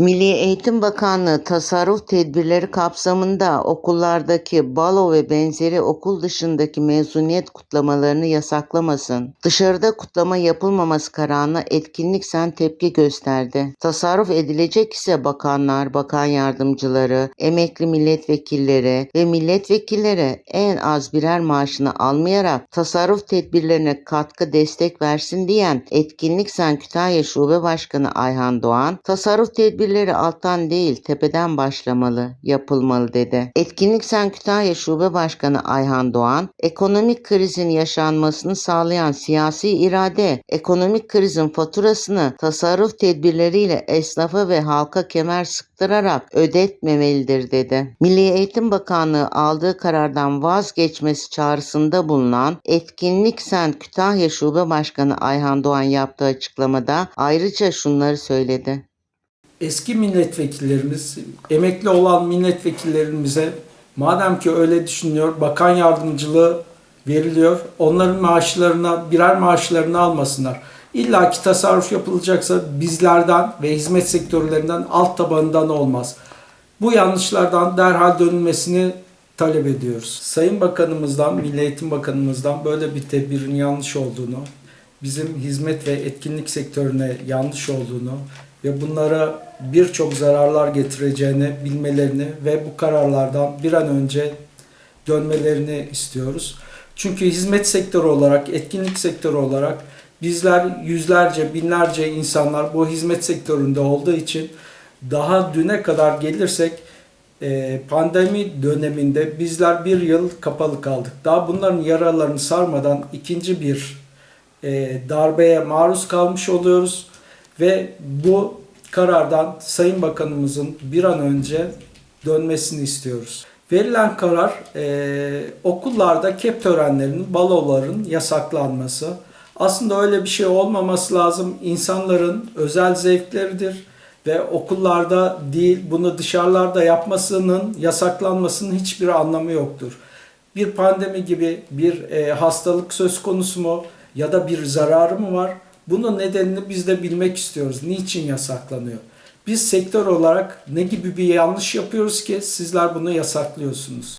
Milli Eğitim Bakanlığı tasarruf tedbirleri kapsamında okullardaki balo ve benzeri okul dışındaki mezuniyet kutlamalarını yasaklamasın. Dışarıda kutlama yapılmaması kararına etkinlik sen tepki gösterdi. Tasarruf edilecek ise bakanlar, bakan yardımcıları, emekli milletvekilleri ve milletvekilleri en az birer maaşını almayarak tasarruf tedbirlerine katkı destek versin diyen Etkinlik Sen Kütahya Şube Başkanı Ayhan Doğan, tasarruf tedbirleri alttan değil tepeden başlamalı, yapılmalı dedi. Etkinlik Sen Kütahya Şube Başkanı Ayhan Doğan, ekonomik krizin yaşanmasını sağlayan siyasi irade, ekonomik krizin faturasını tasarruf tedbirleriyle esnafa ve halka kemer sıktırarak ödetmemelidir dedi. Milli Eğitim Bakanlığı aldığı karardan vazgeçmesi çağrısında bulunan Etkinlik Sen Kütahya Şube Başkanı Ayhan Doğan yaptığı açıklamada ayrıca şunları söyledi. Eski milletvekillerimiz, emekli olan milletvekillerimize madem ki öyle düşünüyor, bakan yardımcılığı veriliyor. Onların maaşlarına, birer maaşlarını almasınlar. İlla ki tasarruf yapılacaksa bizlerden ve hizmet sektörlerinden alt tabanından olmaz. Bu yanlışlardan derhal dönülmesini talep ediyoruz. Sayın Bakanımızdan, Milli Eğitim Bakanımızdan böyle bir tedbirin yanlış olduğunu, bizim hizmet ve etkinlik sektörüne yanlış olduğunu ve bunlara birçok zararlar getireceğini bilmelerini ve bu kararlardan bir an önce dönmelerini istiyoruz. Çünkü hizmet sektörü olarak, etkinlik sektörü olarak bizler yüzlerce, binlerce insanlar bu hizmet sektöründe olduğu için daha düne kadar gelirsek e, pandemi döneminde bizler bir yıl kapalı kaldık. Daha bunların yaralarını sarmadan ikinci bir e, darbeye maruz kalmış oluyoruz ve bu karardan Sayın Bakanımızın bir an önce dönmesini istiyoruz. Verilen karar e, okullarda kep törenlerinin, baloların yasaklanması. Aslında öyle bir şey olmaması lazım. İnsanların özel zevkleridir ve okullarda değil bunu dışarılarda yapmasının yasaklanmasının hiçbir anlamı yoktur. Bir pandemi gibi bir e, hastalık söz konusu mu ya da bir zararı mı var? Bunun nedenini biz de bilmek istiyoruz. Niçin yasaklanıyor? Biz sektör olarak ne gibi bir yanlış yapıyoruz ki sizler bunu yasaklıyorsunuz?